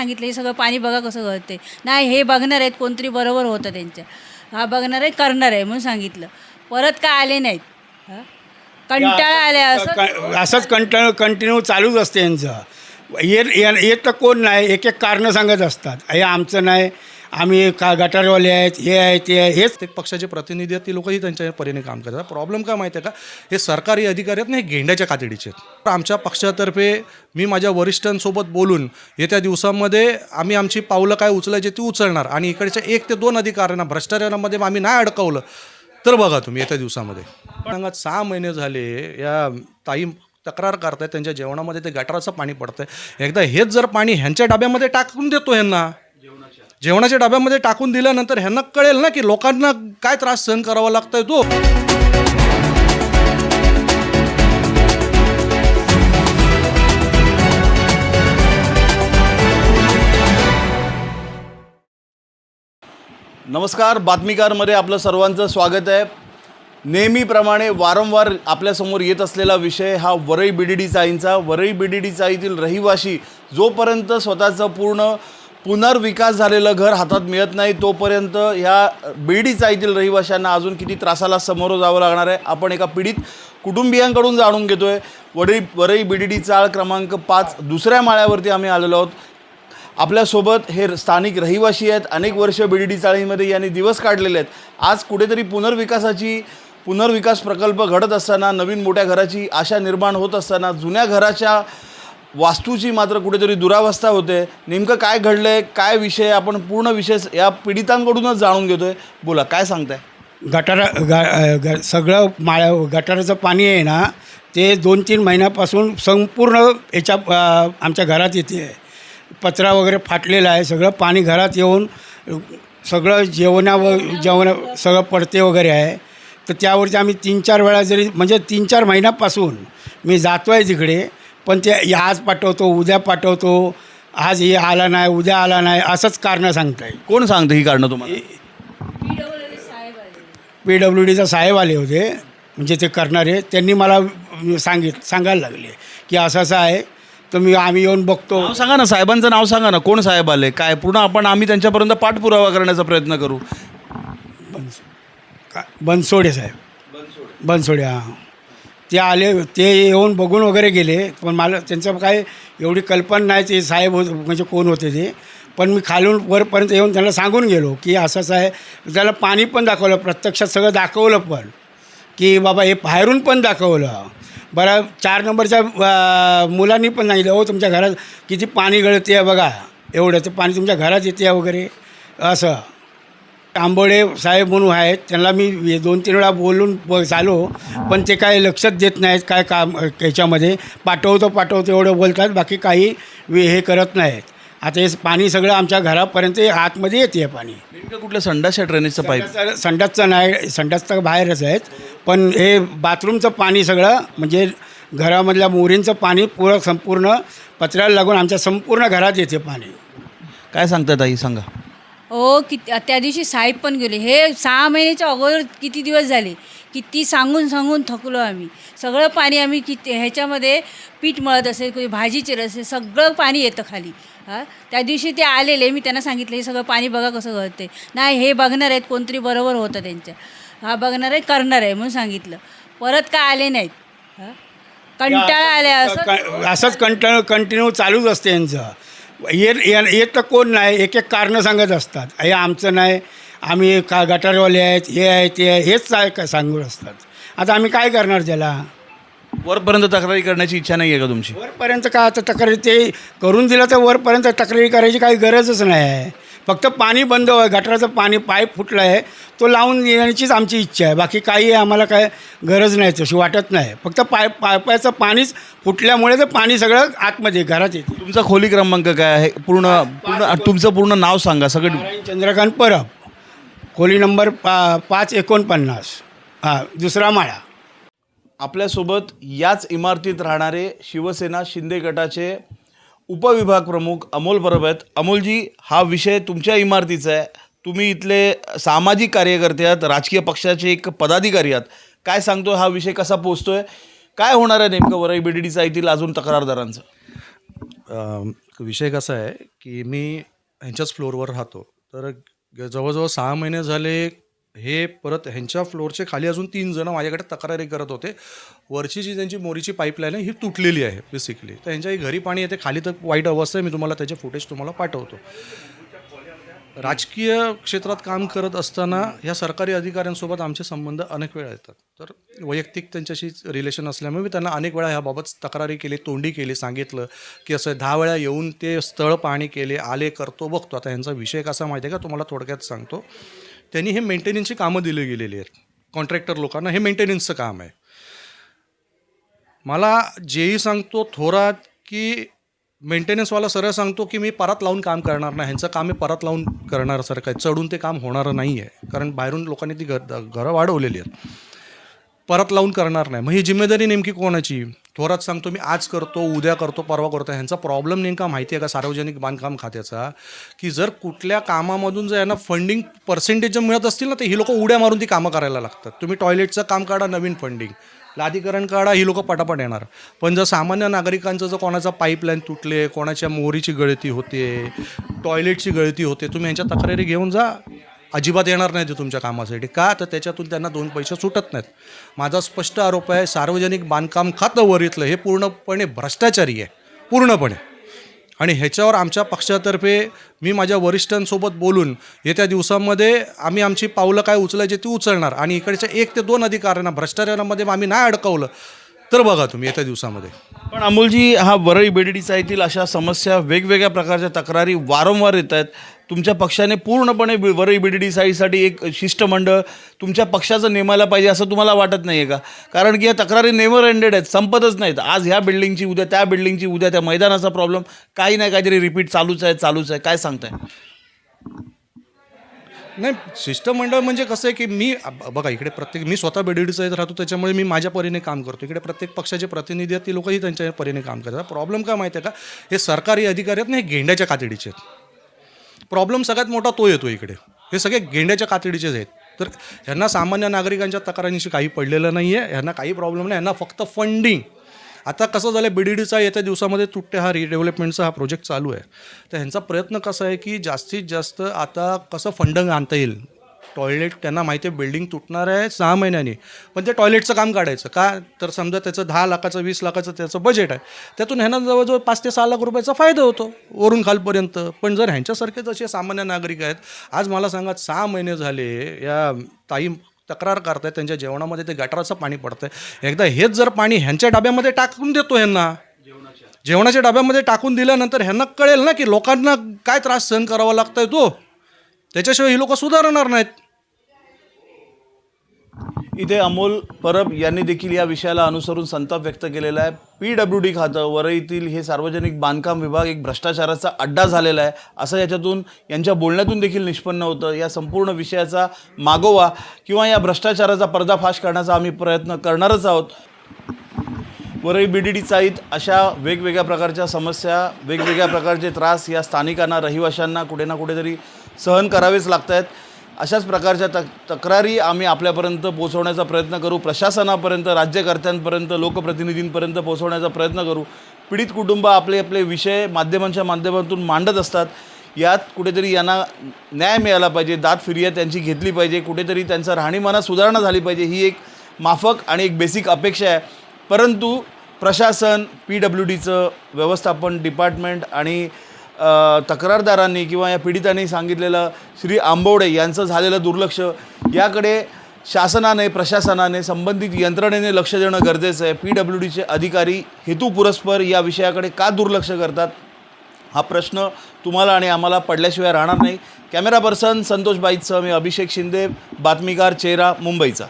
सांगितलं हे सगळं पाणी बघा कसं गळते नाही हे बघणार आहेत कोणतरी बरोबर होतं त्यांच्या हा बघणार आहे करणार आहे म्हणून सांगितलं. परत काय आले नाहीत. हा? कंटाळा आले असं? क- असंच कंटिन्यू कंटिन्यू चालूच असते यांचं. ये- येत तर कोण नाही एक एक कारणं सांगत असतात. हे आमचं नाही आम्ही का गटारवाले आहेत हे आहेत ते आहे हेच प्रत्येक पक्षाचे प्रतिनिधी आहेत ती लोकही त्यांच्या परीने काम करतात. प्रॉब्लेम काय माहिती आहे का? हे सरकारी अधिकारी आहेत ना हे गेंड्याच्या कातडीचे आहेत. आमच्या पक्षातर्फे मी माझ्या वरिष्ठांसोबत बोलून येत्या दिवसामध्ये आम्ही आमची पावलं काय उचलायची ती उचलणार. आणि इकडच्या एक ते दोन अधिकाऱ्यांना भ्रष्टाचारामध्ये आम्ही नाही अडकवलं. तर बघा तुम्ही येत्या दिवसामध्ये. पण सहा महिने झाले या ताई तक्रार करतायत त्यांच्या जेवणामध्ये ते गटाराचं पाणी पडतंय. एकदा हेच जर पाणी ह्यांच्या डब्यामध्ये टाकून देतो ह्यांना जेवणाच्या डब्यामध्ये टाकून दिल्यानंतर ह्यांना कळेल ना की लोकांना काय त्रास सहन करावा लागतोय तो. नमस्कार बातमीकारमध्ये आपलं सर्वांचं स्वागत आहे. नेहमीप्रमाणे वारंवार आपल्यासमोर येत असलेला विषय हा वरई बिडिडी चाळींचा वरई बिडिडी चाळीतील रहिवाशी जोपर्यंत स्वतःचं पूर्ण पुनर्विकास झालेलं घर हातात मिळत नाही तोपर्यंत ह्या बिडी येथील रहिवाशांना अजून किती त्रासाला समोर जावं लागणार आहे आपण एका पीडित कुटुंबियांकडून जाणून घेतो आहे वडई वरई बिडिडी चाळ क्रमांक पाच दुसऱ्या माळ्यावरती आम्ही आलेलो आहोत. आपल्यासोबत हे स्थानिक रहिवासी आहेत अनेक वर्ष बीडीडी चाळीमध्ये यांनी दिवस काढलेले आहेत. आज कुठेतरी पुनर्विकासाची पुनर्विकास प्रकल्प घडत असताना नवीन मोठ्या घराची आशा निर्माण होत असताना जुन्या घराच्या वास्तूची मात्र कुठेतरी दुरावस्था होते नेमकं काय घडलं आहे काय विषय आपण पूर्ण विषय या पीडितांकडूनच जाणून घेतो आहे बोला काय सांगताय? गटारा ग ग सगळं माळ्या गटाराचं पाणी आहे ना ते दोन तीन महिन्यापासून संपूर्ण याच्या आमच्या घरात येते. आहे पत्रा वगैरे फाटलेला आहे सगळं पाणी घरात येऊन सगळं जेवणावर जेवण सगळं पडते वगैरे आहे. तर त्यावरती आम्ही तीन चार वेळा जरी म्हणजे तीन चार महिन्यापासून मी जातो आहे तिकडे पण ते हे आज पाठवतो उद्या पाठवतो आज हे आला नाही उद्या आला नाही असंच कारणं सांगताय कोण सांगतं ही कारणं तुम्हाला? पी डब्ल्यू डीचा साहेब आले होते म्हणजे ते करणारे त्यांनी मला सांगित सांगायला लागले की असं असं आहे तर मी आम्ही येऊन बघतो. नाव सांगा ना साहेबांचं नाव सांगा ना कोण साहेब आले काय पूर्ण आपण आम्ही त्यांच्यापर्यंत पाठपुरावा करण्याचा प्रयत्न करू. का बनसोडे साहेब. बनसोडे हां. ते आले ते येऊन बघून वगैरे गेले. पण मला त्यांचं काय एवढी कल्पना नाही ते साहेब होत म्हणजे कोण होते ते. पण मी खालून वरपर्यंत येऊन त्यांना सांगून गेलो की असं असं आहे. त्याला पाणी पण दाखवलं प्रत्यक्षात सगळं दाखवलं पण. की बाबा हे बाहेरून पण दाखवलं. बरं चार नंबरच्या मुलांनी पण सांगितलं हो तुमच्या घरात किती पाणी गळते आहे बघा. एवढं ते पाणी तुमच्या घरात येते आहे वगैरे. असं. आंबोडे साहेब म्हणून आहेत. त्यांना मी दोन तीन वेळा बोलून ब चालो पण ते काय लक्षात देत नाहीत काय काम याच्यामध्ये पाठवतो पाठवतो एवढं बोलतात. बाकी काही हे करत नाहीत. आता हे पाणी सगळं आमच्या घरापर्यंत आतमध्ये येते पाणी. नेमकं कुठल्या संडासच्या ड्रेनेजचं पाईप? संडासचं नाही संडासचं बाहेरच आहेत. पण हे बाथरूमचं पाणी सगळं म्हणजे घरामधल्या मोरींचं पाणी पुरं संपूर्ण पत्र्याला लागून आमच्या संपूर्ण घरात येते पाणी. काय सांगतात आई सांगा. हो किती त्या दिवशी साहेब पण गेले. हे सहा महिन्याच्या अगोदर किती दिवस झाले? किती सांगून सांगून थकलो आम्ही. सगळं पाणी आम्ही किती ह्याच्यामध्ये पीठ मळत असेल कोणी भाजी चिरत असेल सगळं पाणी येतं खाली. हां? त्या दिवशी ते आलेले मी त्यांना सांगितलं हे सगळं पाणी बघा कसं गळते नाही हे बघणार आहेत कोणतरी बरोबर होतं त्यांच्या हा बघणार आहे करणार आहे म्हणून सांगितलं. परत काय आले नाहीत? हां? कंटाळा आले असं असंच कंटिन्यू कंटिन्यू चालूच असते यांचं. ये- येत तर कोण नाही एक एक कारणं सांगत असतात. हे आमचं नाही आम्ही का गटारवाले आहेत हे आहे ते आहे हेच काय काय सांगत असतात. आता आम्ही काय करणार त्याला? वरपर्यंत तक्रारी करण्याची इच्छा नाही आहे का तुमची? वरपर्यंत का आता तक्रारी ते करून दिलं तर वरपर्यंत तक्रारी करायची काही गरजच नाही. आहे फक्त पाणी बंद आहे गटाराचं पाणी पाईप फुटलं आहे तो लावून देण्याचीच आमची इच्छा आहे. बाकी काही आम्हाला काय गरज नाही तशी वाटत नाही. फक्त पाय पायपाचं पाणीच फुटल्यामुळे ते पाणी सगळं आतमध्ये घरात येते. तुमचा खोली क्रमांक काय आहे? पूर्ण पूर्ण तुमचं पूर्ण नाव सांगा सगळं नारायण चंद्रकांत परब. खोली नंबर पा पाच एकोणपन्नास. हां दुसरा माळा. आपल्यासोबत याच इमारतीत राहणारे शिवसेना शिंदे गटाचे उपविभाग प्रमुख अमोल परब आहेत. अमोलजी हा विषय तुमच्या इमारतीचा आहे. तुम्ही इथले सामाजिक कार्यकर्ते आहात राजकीय पक्षाचे एक पदाधिकारी आहात. काय सांगतो हा विषय कसा पोचतोय काय होणार आहे नेमकं वरई डीचा येथील अजून तक्रारदारांचं? विषय कसा आहे की मी ह्यांच्याच फ्लोअरवर राहतो. तर जवळजवळ सहा महिने झाले हे परत ह्यांच्या फ्लोअरचे खाली अजून तीन जण माझ्याकडे तक्रारी करत होते. वरची जी त्यांची मोरीची पाईपलाईन आहे ही तुटलेली आहे बेसिकली तर ह्यांच्याही घरी पाणी येते. खाली तर वाईट अवस्था आहे. मी तुम्हाला त्याचे फुटेज तुम्हाला पाठवतो. राजकीय क्षेत्रात काम करत असताना ह्या सरकारी अधिकाऱ्यांसोबत आमचे संबंध अनेक वेळा येतात. तर वैयक्तिक त्यांच्याशी रिलेशन असल्यामुळे मी त्यांना अनेक वेळा ह्याबाबत तक्रारी केली तोंडी केली सांगितलं की असं दहा वेळा येऊन ते स्थळ पाहणी केले आले करतो बघतो. आता ह्यांचा विषय कसा माहिती आहे का? तुम्हाला थोडक्यात सांगतो. त्यांनी हे मेंटेनन्सची कामं दिली गेलेली आहेत. कॉन्ट्रॅक्टर लोकांना हे मेंटेनन्सचं काम आहे. मला जेही सांगतो थोरात की मेंटेनन्सवाला सरळ सांगतो की मी परत लावून काम करणार नाही. ह्यांचं काम मी परत लावून करणार सर काय चढून ते काम होणारं नाही आहे कारण बाहेरून लोकांनी ती घर घरं वाढवलेली आहेत. परत लावून करणार नाही. मग ही जिम्मेदारी नेमकी कोणाची? थोरात सांगतो मी आज करतो उद्या करतो परवा करतो. ह्यांचा प्रॉब्लेम नेमका माहिती आहे का सार्वजनिक बांधकाम खात्याचा? की जर कुठल्या कामामधून जर यांना फंडिंग पर्सेंटेज जर मिळत असतील ना तर ही लोक उड्या मारून ती कामं करायला लागतात. तुम्ही टॉयलेटचं काम काढा नवीन फंडिंग लादीकरण काढा ही लोक पटापट येणार. पण जर सामान्य नागरिकांचं जर कोणाचा पाईपलाईन तुटले कोणाच्या मोरीची गळती होते टॉयलेटची गळती होते तुम्ही यांच्या तक्रारी घेऊन जा. अजिबात येणार नाही ते तुमच्या कामासाठी. का? तर त्याच्यातून त्यांना दोन पैसे सुटत नाहीत. माझा स्पष्ट आरोप आहे सार्वजनिक बांधकाम खातं वरितलं हे पूर्णपणे भ्रष्टाचारी आहे. पूर्णपणे. आणि ह्याच्यावर आमच्या पक्षातर्फे मी माझ्या वरिष्ठांसोबत बोलून येत्या दिवसांमध्ये आम्ही आमची पावलं काय उचलायची ती उचलणार. आणि इकडच्या एक ते दोन अधिकाऱ्यांना भ्रष्टाचारामध्ये आम्ही नाही अडकवलं. तर बघा तुम्ही येत्या दिवसामध्ये. पण अमोलजी हा वरळी बेडडीचा येथील अशा समस्या वेगवेगळ्या प्रकारच्या तक्रारी वारंवार येत आहेत. तुमच्या पक्षाने पूर्णपणे बि- वरळी डी साईसाठी एक शिष्टमंडळ तुमच्या पक्षाचं नेमायला पाहिजे असं तुम्हाला वाटत नाही आहे का? कारण की या तक्रारी नेवर एंडेड आहेत संपतच नाहीत. आज ह्या बिल्डिंगची उद्या त्या बिल्डिंगची उद्या त्या मैदानाचा प्रॉब्लेम काही नाही काहीतरी रिपीट चालूच आहे चालूच आहे. काय सांगताय? नाही शिष्टमंडळ म्हणजे कसं आहे की मी बघा इकडे प्रत्येक मी स्वतः बेडीडीचा येत राहतो त्याच्यामुळे मी माझ्या परीने काम करतो. इकडे प्रत्येक पक्षाचे प्रतिनिधी आहेत ती लोकही त्यांच्या परीने काम करतात. प्रॉब्लेम काय माहिती आहे का? हे सरकारी अधिकारी आहेत ना हे गेंड्याच्या कातडीचे आहेत. प्रॉब्लेम सगळ्यात मोठा तो येतो इकडे. हे सगळे गेंड्याच्या कातडीचेच आहेत. तर ह्यांना सामान्य नागरिकांच्या तक्रारींशी काही पडलेलं नाही आहे ह्यांना काही प्रॉब्लेम नाही. ह्यांना फक्त फंडिंग आता कसं झालं बी डी डीचा येत्या दिवसामध्ये तुट्टे हा रिडेव्हलपमेंटचा हा प्रोजेक्ट चालू आहे. तर ह्यांचा प्रयत्न कसा आहे की जास्तीत जास्त आता कसं फंडिंग आणता येईल? टॉयलेट त्यांना माहिती आहे बिल्डिंग तुटणार आहे सहा महिन्यांनी. पण ते टॉयलेटचं काम काढायचं. का? तर समजा त्याचं दहा लाखाचं वीस लाखाचं त्याचं बजेट आहे. त्यातून ह्यांना जवळजवळ पाच ते सहा लाख रुपयाचा फायदा होतो वरून खालपर्यंत. पण जर ह्यांच्यासारखे जसे सामान्य नागरिक आहेत आज मला सांगा सहा महिने झाले या ताई तक्रार करतायत त्यांच्या जेवणामध्ये ते गटाराचं पाणी पडतंय. एकदा हेच जर पाणी ह्यांच्या डब्यामध्ये टाकून देतो ह्यांना. जेवणाच्या डब्यामध्ये टाकून दिल्यानंतर ह्यांना कळेल ना की लोकांना काय त्रास सहन करावा लागतोय तो. त्याच्याशिवाय ही लोक सुधारणार नाहीत. इथे अमोल परब यांनी देखील या विषयाला अनुसरून संताप व्यक्त केलेला आहे. पी डब्ल्यू डी खातं वरईतील हे सार्वजनिक बांधकाम विभाग एक भ्रष्टाचाराचा अड्डा झालेला आहे. असं याच्यातून यांच्या बोलण्यातून देखील निष्पन्न होतं. या संपूर्ण विषयाचा मागोवा किंवा या भ्रष्टाचाराचा पर्दाफाश करण्याचा आम्ही प्रयत्न करणारच आहोत. वरळी बी डी डी चाळीत अशा वेगवेगळ्या प्रकारच्या समस्या वेगवेगळ्या प्रकारचे त्रास या स्थानिकांना रहिवाशांना कुठे ना कुठेतरी सहन करावेच लागत आहेत अशाच प्रकारच्या तक तक्रारी आम्ही आपल्यापर्यंत पोहोचवण्याचा प्रयत्न करू. प्रशासनापर्यंत राज्यकर्त्यांपर्यंत लोकप्रतिनिधींपर्यंत पोहोचवण्याचा प्रयत्न करू. पीडित कुटुंब आपले आपले विषय माध्यमांच्या माध्यमातून मांडत असतात. यात कुठेतरी यांना न्याय मिळाला पाहिजे दात फिर्याद त्यांची घेतली पाहिजे कुठेतरी त्यांचा राहणीमानात सुधारणा झाली पाहिजे ही एक माफक आणि एक बेसिक अपेक्षा आहे. परंतु प्रशासन पी डब्ल्यू डीचं व्यवस्थापन डिपार्टमेंट आणि तक्रारदारांनी किंवा या पीडितांनी सांगितलेलं श्री आंबवडे यांचं झालेलं दुर्लक्ष याकडे शासनाने प्रशासनाने संबंधित यंत्रणेने लक्ष देणं गरजेचं आहे. पी डब्ल्यू डीचे अधिकारी हेतुपुरस्पर या विषयाकडे का दुर्लक्ष करतात? हा प्रश्न तुम्हाला आणि आम्हाला पडल्याशिवाय राहणार नाही. कॅमेरा पर्सन संतोष बाईतसह मी अभिषेक शिंदे बातमीकार चेहरा मुंबईचा.